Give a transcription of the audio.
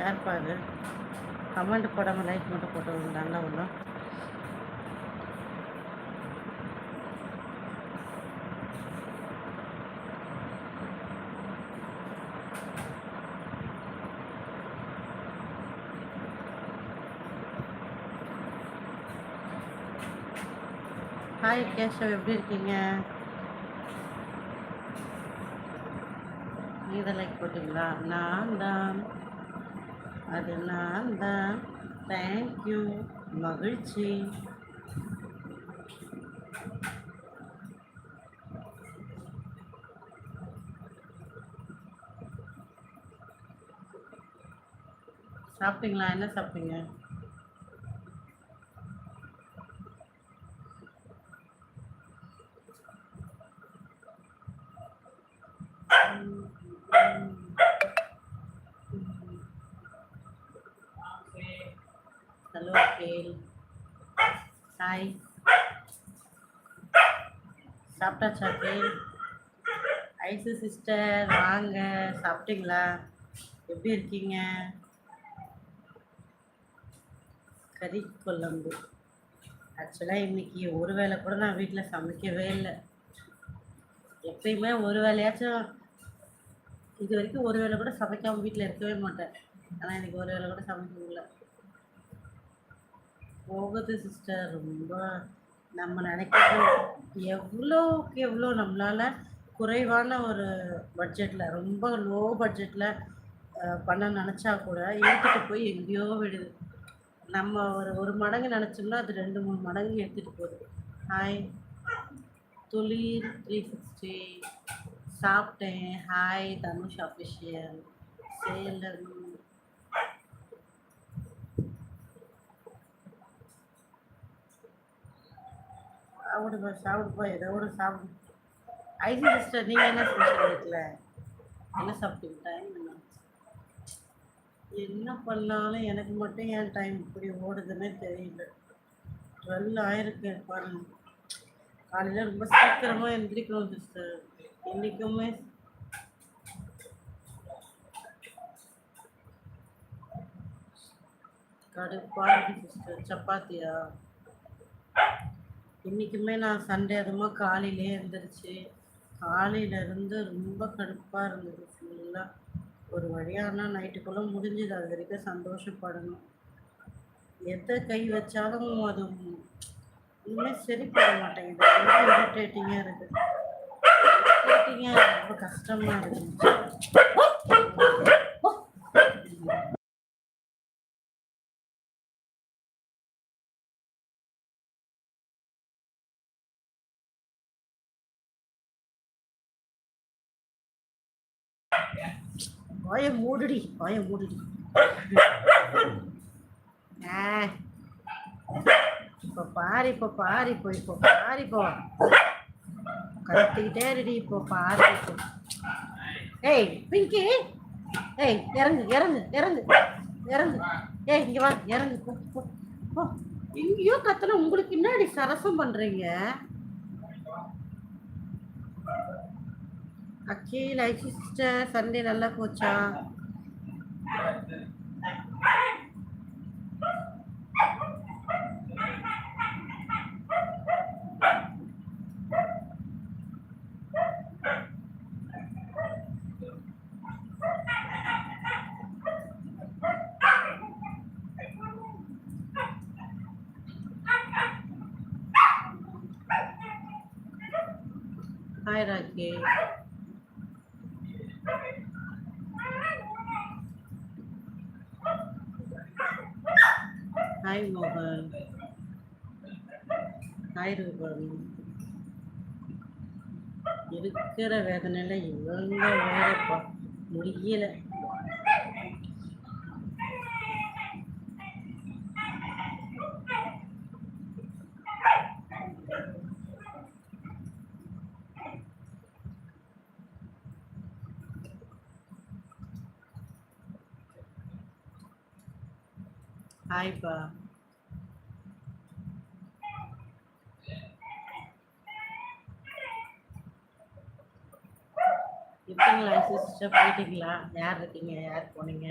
யார் பாரு கமெண்ட் போடாமல் லைக் மட்டும் போட்டு விடுறாங்க ஒன்று ஹாய் கேஷவ் எப்படி இருக்கீங்க? நீதான் லைக் போட்டிங்களா? நான் தான். அது நான் தான் தேங்க்யூ மகிழ்ச்சி. சாப்பிட்டீங்களா? என்ன சாப்பிட்டீங்க? ஹலோ கேல் ஹாய் சாப்பிட்டாச்சா கேள் ஐசு சிஸ்டர் வாங்க சாப்பிட்டீங்களா? எப்படி இருக்கீங்க? கறி குழம்பு. ஆக்சுவலாக இன்னைக்கு ஒரு வேளை கூட நான் வீட்டில் சமைக்கவே இல்லை. எப்பயுமே ஒரு வேலையாச்சும் இது வரைக்கும் ஒரு வேளை கூட சமைக்காமல் வீட்டில் இருக்கவே மாட்டேன். ஆனால் இன்னைக்கு ஒரு வேளை கூட சமைக்க முடியல. போகுது சிஸ்டர் ரொம்ப நம்ம நினைக்கிறது எவ்வளோக்கு எவ்வளோ நம்மளால் குறைவான ஒரு பட்ஜெட்டில் ரொம்ப லோ பட்ஜெட்டில் பண்ண நினச்சா கூட எடுத்துகிட்டு போய் எங்கேயோ விடுது. நம்ம ஒரு ஒரு மடங்கு நினச்சோம்னா அது ரெண்டு மூணு மடங்கு எடுத்துகிட்டு போகுது. ஹாய் துளிர் த்ரீ சிக்ஸ்டி சாப்பிட்டேன். ஹாய் தனுஷ் அஃபிஷியல் சேலம் சாப்பிடுங்க சாப்பிடுப்பா ஏதோ ஒரு சாப்பிடு ஐசி சிஸ்டர் நீங்கள் என்ன ஸ்பெஷல் வீட்டில் என்ன சாப்பிட்டீங்க? டைம் என்ன? என்ன பண்ணாலும் எனக்கு மட்டும் ஏன் டைம் இப்படி ஓடுதுன்னே தெரியல. டுவெல் ஆயிருக்கு பாருங்க. காலையில் ரொம்ப சீக்கிரமாக எந்திரிக்கணும் சிஸ்டர் என்றைக்குமே கடுப்பாக இருக்கு சிஸ்டர் சப்பாத்தியா? இன்றைக்குமே நான் சண்டே அதுமாக காலையிலே எழுந்திரிச்சு காலையிலேருந்து ரொம்ப கடுப்பாக இருந்தது ஃபுல்லாக ஒரு வழியானா நைட்டுக்குள்ளே முடிஞ்சுது. அது வரைக்கும் சந்தோஷப்படணும். எதை கை வச்சாலும் அது இன்னுமே சரிப்பட மாட்டேங்குது. ரொம்ப இரிட்டேட்டிங்காக இருக்குது இரிட்டேட்டிங்காக ரொம்ப கஷ்டமாக இருக்குது வாய மூடுடி வாய மூடுடி ஆ. இப்போ பாரு இப்போ பாரு இப்போ இப்போ பாரு இப்போ. கத்திக்கிட்டே இருடி இப்போ பாரு இப்போ. ஏய் பிங்கி. ஏய் இறங்கு இறங்கு இறங்கு இறங்கு. ஏய் இங்க வா இறங்கு போ போ போ. எங்கேயோ உங்களுக்கு பின்னாடி சரசம் பண்றீங்க? அக்கீல் ஐ சிஸ்டர் சண்டே நல்லா போச்சா? ஹாய் ராக்கி ஹாய் மோகன் ஹாய் ரூபன் இருக்கிற வேதனையில் இவங்க வேறப்பா முடியலை. ஹாய்ப்பா இருக்கீங்களா சிஸ்டர் போயிட்டீங்களா? யார் இருக்கீங்க? யார் போனீங்க?